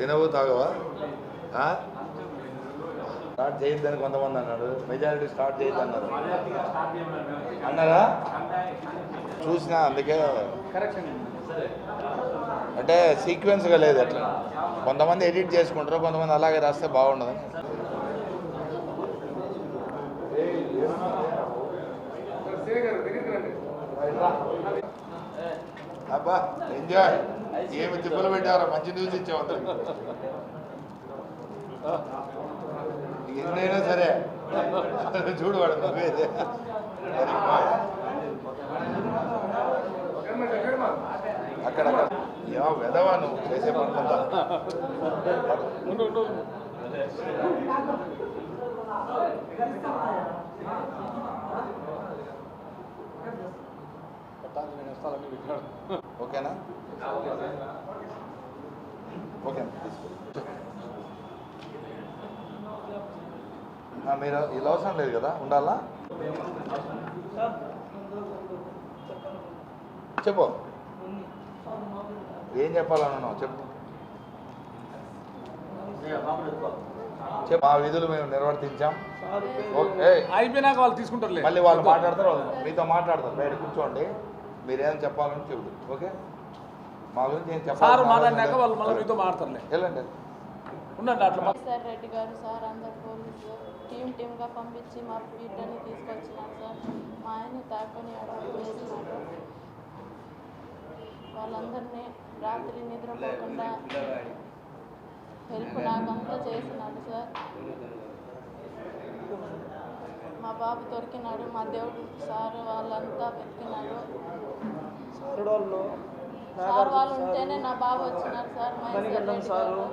తినవు తాగవా? స్టార్ట్ చేయొద్దని కొంతమంది అన్నారు. మెజారిటీ స్టార్ట్ చేయొద్దు అన్నారు? అన్నారా చూసినా అందుకే. అంటే సీక్వెన్స్గా లేదు అట్లా. కొంతమంది ఎడిట్ చేసుకుంటారు కొంతమంది అలాగే రాస్తే బాగుండదు అబ్బా ఎంజాయ్ ఏమి తిప్పలు పెట్టారా మంచి న్యూస్ ఇచ్చావు అందరికి. ఎన్నైనా సరే. చూడు వాడు నవ్వేది అక్కడ ఏమో వెదవా నువ్వు? చేసే పనులంతా ఓకేనా? ఓకే. మీరు ఇలా అవసరం లేదు కదా? ఉండాలా? చెప్పు. ఏం చెప్పాలన్నావు చెప్పు. చెప్పు. మా విధులు మేము నిర్వర్తించాం. ఓకే. అయిపోయినాక వాళ్ళు తీసుకుంటారులే. మళ్ళీ వాళ్ళు మాట్లాడతారు. మీతో మాట్లాడతారు. బయట కూర్చోండి. మీరేం చెప్పాలని చెబుదు ఓకే? మా గురించి ఏం సార్ మాట్లాడినాక వాళ్ళు మళ్ళీ మీతో మాట్లాడతారులే వెళ్ళండి. ఉండండి అట్లా మా- సార్ రెడ్డి గారు సార్ అందరు పోలీసు టీం టీంగా పంపించి మా బిడ్డని తీసుకొచ్చినారు సార్. మా ఆయన తాకొని చేసినారు వాళ్ళందరినీ రాత్రి నిద్రపోకుండా హెల్ప్ నాకంతా చేసినాడు సార్. మా బాబు దొరికినాడు మా దేవుడు సార్ వాళ్ళంతా వెతికినారు సార్ వాళ్ళు ఉంటేనే నా బాబు వచ్చినారు సార్ గారు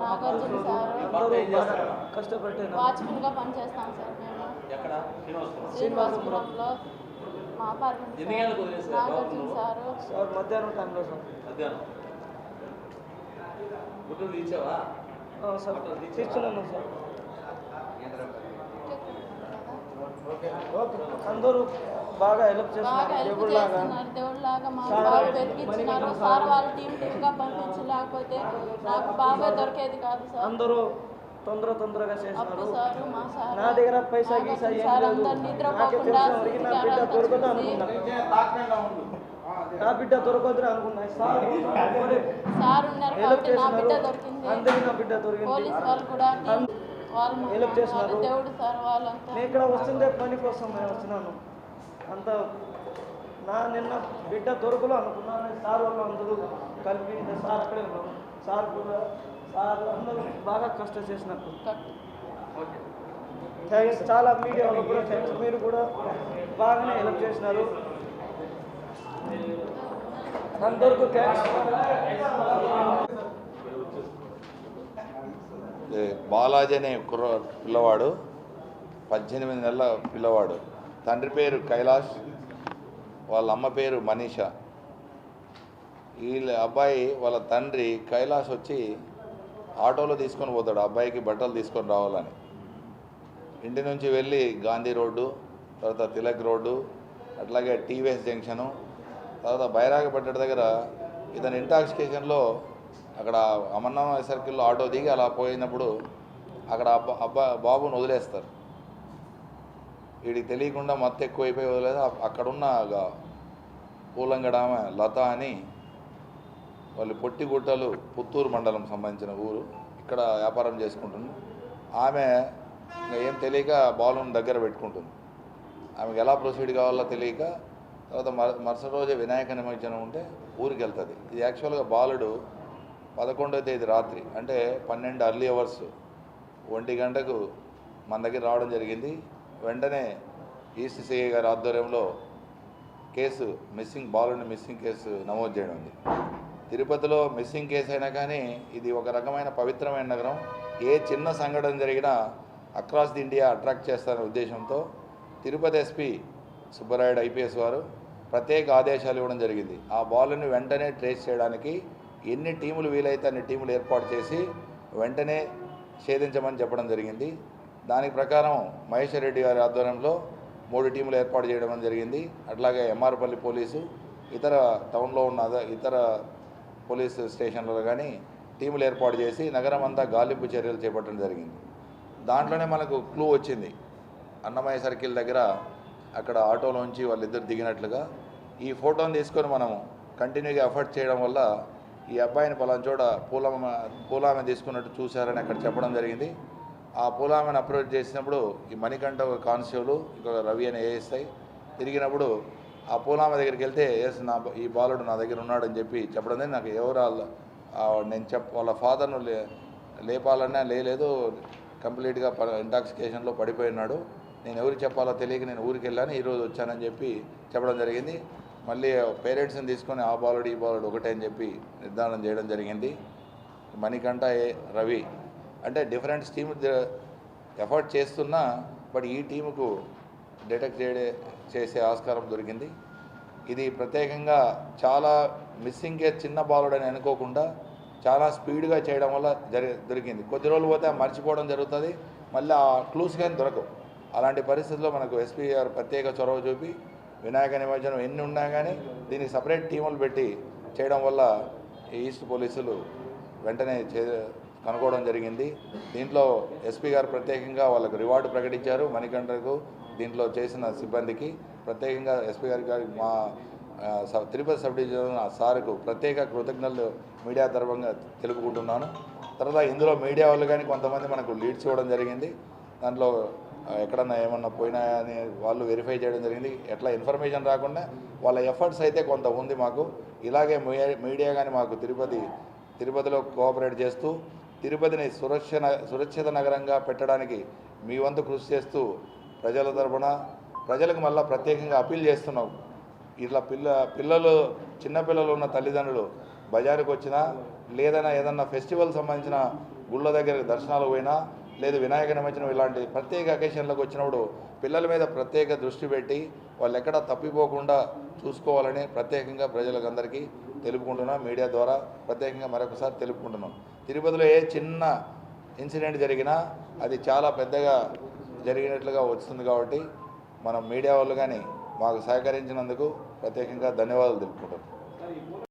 నాగార్జున సారు. వాచ్మెన్గా పనిచేస్తాం సార్ మేము. శ్రీనివాసపురంలో మా apartment sir. Nagarjuna sir. Sir మధ్యాహ్నం టైంలో సార్. తీసుకున్నాను సార్ ఓకే అందరూ బాగా హెల్ప్ బాగా చేస్తున్నారు దేవుళ్ళలాగా. మా సార్ వాళ్ళు టీం టీంగా పంపించి లేకపోతే నాకు దొరికేది కాదు సార్. అందరూ తొందర తొందరగా సార్ నా దగ్గర పైసా గీసా ఏం లేదు. నా బిడ్డ దొరకదు అనుకున్నా. నా బిడ్డ దొరకదు అనుకున్నా. సార్ మరి సార్ ఉన్నారు హెల్ప్ కాబట్టి నా బిడ్డ చేసినారు. దొరికింది. అందరికీ నా బిడ్డ దొరికింది. వాళ్ళు వాళ్ళు హెల్ప్. వాళ్ళు వాళ్ళంతా. నేను ఇక్కడ వస్తుందే పని కోసం నేను వచ్చినాను అంత నా నిన్న బిడ్డ దొరకలు అనుకున్నాను. సార్ వాళ్ళు అందరూ కలిపి సార్ అక్కడే ఉన్నాం సార్ కూడా సార్ అందరూ బాగా కష్టం చేసినట్టు. థ్యాంక్స్ చాలా మీడియా వాళ్ళకు కూడా థ్యాంక్స్ మీరు కూడా బాగానే హెల్ప్ చేసినారు. అందరికీ థ్యాంక్స్ బాలాజీ అనే కుర్ర పిల్లవాడు పద్దెనిమిది నెలల పిల్లవాడు. తండ్రి పేరు కైలాష్ వాళ్ళ అమ్మ పేరు మనీష. వీళ్ళ అబ్బాయి వాళ్ళ తండ్రి కైలాష్ వచ్చి ఆటోలో తీసుకొని పోతాడు అబ్బాయికి బట్టలు తీసుకొని రావాలని. ఇంటి నుంచి వెళ్ళి గాంధీ రోడ్డు తర్వాత తిలక్ రోడ్డు అట్లాగే టీవీఎస్ జంక్షను తర్వాత బైరాగపట్ట దగ్గర ఇతని ఇంటాక్సికేషన్లో అక్కడ అమర్నాథ్ సర్కిల్లో ఆటో దిగి అలా పోయినప్పుడు అక్కడ అబ్బా అబ్బా బాబుని వదిలేస్తారు. వీడికి తెలియకుండా మత్తు ఎక్కువైపోయి వదిలేదు? అక్కడున్న గా- పూలంగడ ఆమె లత అని వాళ్ళు పొట్టిగుట్టలు పుత్తూరు మండలం సంబంధించిన ఊరు ఇక్కడ వ్యాపారం చేసుకుంటుంది. ఆమె ఏం తెలియక బాలుని దగ్గర పెట్టుకుంటుంది. ఆమెకి ఎలా ప్రొసీడ్ కావాలో తెలియక తర్వాత మర మరుసటి రోజే వినాయక నిమజ్జనం ఉంటే ఊరికి వెళ్తుంది ఇది యాక్చువల్గా బాలుడు పదకొండవ తేదీ రాత్రి అంటే పన్నెండు అర్లీ అవర్స్ ఒంటి గంటకు మన దగ్గర రావడం జరిగింది. వెంటనే ఈస్ట్ సిఐ గారి ఆధ్వర్యంలో కేసు మిస్సింగ్ బాలుని మిస్సింగ్ కేసు నమోదు చేయడం ఉంది. తిరుపతిలో మిస్సింగ్ కేసు అయినా కానీ ఇది ఒక రకమైన పవిత్రమైన నగరం. ఏ చిన్న సంఘటన జరిగినా అక్రాస్ ది ఇండియా అట్రాక్ట్ చేస్తారనే ఉద్దేశంతో తిరుపతి ఎస్పీ సుబ్బరాయుడు ఐపీఎస్ వారు ప్రత్యేక ఆదేశాలు ఇవ్వడం జరిగింది. ఆ బాలుని వెంటనే ట్రేస్ చేయడానికి ఎన్ని టీములు వీలైతే అన్ని టీములు ఏర్పాటు చేసి వెంటనే ఛేదించమని చెప్పడం జరిగింది. దానికి ప్రకారం మహేశ్వర్ రెడ్డి గారి ఆధ్వర్యంలో మూడు టీములు ఏర్పాటు చేయడం జరిగింది. అట్లాగే ఎంఆర్పల్లి పోలీసు ఇతర టౌన్లో ఉన్న ఇతర పోలీస్ స్టేషన్లలో కానీ టీములు ఏర్పాటు చేసి నగరం అంతా గాలింపు చర్యలు చేపట్టడం జరిగింది. దాంట్లోనే మనకు క్లూ వచ్చింది. అన్నమయ్య సర్కిల్ దగ్గర అక్కడ ఆటోలోంచి వాళ్ళిద్దరు దిగినట్లుగా ఈ ఫోటోని తీసుకొని మనం కంటిన్యూగా ఎఫర్ట్ చేయడం వల్ల ఈ అబ్బాయిని పలానా చోట పూలమ్మ పూలామె తీసుకున్నట్టు చూశారని అక్కడ చెప్పడం జరిగింది. ఆ పూలామెను అప్రోచ్ చేసినప్పుడు ఈ మణికంఠ ఒక కానిస్టేబుల్ ఇంకొక రవి అని ఏఎస్ఐ తిరిగినప్పుడు ఆ పూలామె దగ్గరికి వెళ్తే ఎస్ నా ఈ బాలుడు నా దగ్గర ఉన్నాడని చెప్పి చెప్పడం నాకు ఎవరు నేను చెప్ వాళ్ళ ఫాదర్ను లే లేపాలన్నా లేలేదు. కంప్లీట్గా ఇంటాక్సికేషన్లో పడిపోయినాడు నేను ఎవరికి చెప్పాలో తెలియక నేను ఊరికి వెళ్ళాను ఈరోజు వచ్చానని చెప్పి చెప్పడం జరిగింది. మళ్ళీ పేరెంట్స్ని తీసుకొని ఆ బాలుడు ఈ బాలుడు ఒకటే అని చెప్పి నిర్ధారణ చేయడం జరిగింది. మణికంఠ ఏ రవి అంటే డిఫరెంట్ టీమ్ ఎఫర్ట్ చేస్తున్నా బట్ ఈ టీముకు డిటెక్ట్ చేయడే చేసే ఆస్కారం దొరికింది. ఇది ప్రత్యేకంగా చాలా మిస్సింగ్ కేస్ చిన్న బాలుడని అనుకోకుండా చాలా స్పీడ్గా చేయడం వల్ల జరి దొరికింది. కొద్ది రోజులు పోతే మర్చిపోవడం జరుగుతుంది. మళ్ళీ ఆ క్లూస్ కానీ దొరకవు. అలాంటి పరిస్థితుల్లో మనకు ఎస్పీ గారు ప్రత్యేక చొరవ చూపి వినాయక నిమజ్జనం ఎన్ని ఉన్నా కానీ దీనికి సపరేట్ టీములు పెట్టి చేయడం వల్ల ఈస్ట్ పోలీసులు వెంటనే చే కనుక్కోవడం జరిగింది. దీంట్లో ఎస్పీ గారు ప్రత్యేకంగా వాళ్ళకు రివార్డు ప్రకటించారు మణికంఠకు దీంట్లో చేసిన సిబ్బందికి. ప్రత్యేకంగా ఎస్పీ గారి గారికి మా స- తిరుపతి సబ్ డివిజన్ సార్కు ప్రత్యేక కృతజ్ఞతలు మీడియా తరఫుగా తెలుపుకుంటున్నాను. తర్వాత ఇందులో మీడియా వాళ్ళు కానీ కొంతమంది మనకు లీడ్స్ ఇవ్వడం జరిగింది. దాంట్లో ఎక్కడన్నా ఏమన్నా పోయినా అని వాళ్ళు వెరిఫై చేయడం జరిగింది. ఎట్లా ఇన్ఫర్మేషన్ రాకుండా వాళ్ళ ఎఫర్ట్స్ అయితే కొంత ఉంది మాకు. ఇలాగే మీడియా- కానీ మాకు తిరుపతి తిరుపతిలో కోఆపరేట్ చేస్తూ తిరుపతిని సురక్ష సురక్షిత నగరంగా పెట్టడానికి మీ వంతు కృషి చేస్తూ ప్రజల తరపున ప్రజలకు మళ్ళీ ప్రత్యేకంగా అప్పీల్ చేస్తున్నాం. ఇట్లా పిల్ల పిల్లలు చిన్నపిల్లలు ఉన్న తల్లిదండ్రులు బజారుకు వచ్చినా లేదన్నా ఏదన్నా ఫెస్టివల్ సంబంధించిన గుళ్ళ దగ్గర దర్శనాలు పోయినా లేదు వినాయక నిమజ్జనం ఇలాంటి ప్రత్యేక అకేషన్లకు వచ్చినప్పుడు పిల్లల మీద ప్రత్యేక దృష్టి పెట్టి వాళ్ళు ఎక్కడ తప్పిపోకుండా చూసుకోవాలని ప్రత్యేకంగా ప్రజలకందరికీ తెలుపుకుంటున్నాం మీడియా ద్వారా ప్రత్యేకంగా మరొకసారి తెలుపుకుంటున్నాం. తిరుపతిలో ఏ చిన్న ఇన్సిడెంట్ జరిగినా అది చాలా పెద్దగా జరిగినట్లుగా వస్తుంది కాబట్టి మనం మీడియా వాళ్ళు కానీ మాకు సహకరించినందుకు ప్రత్యేకంగా ధన్యవాదాలు తెలుపుకుంటున్నాం.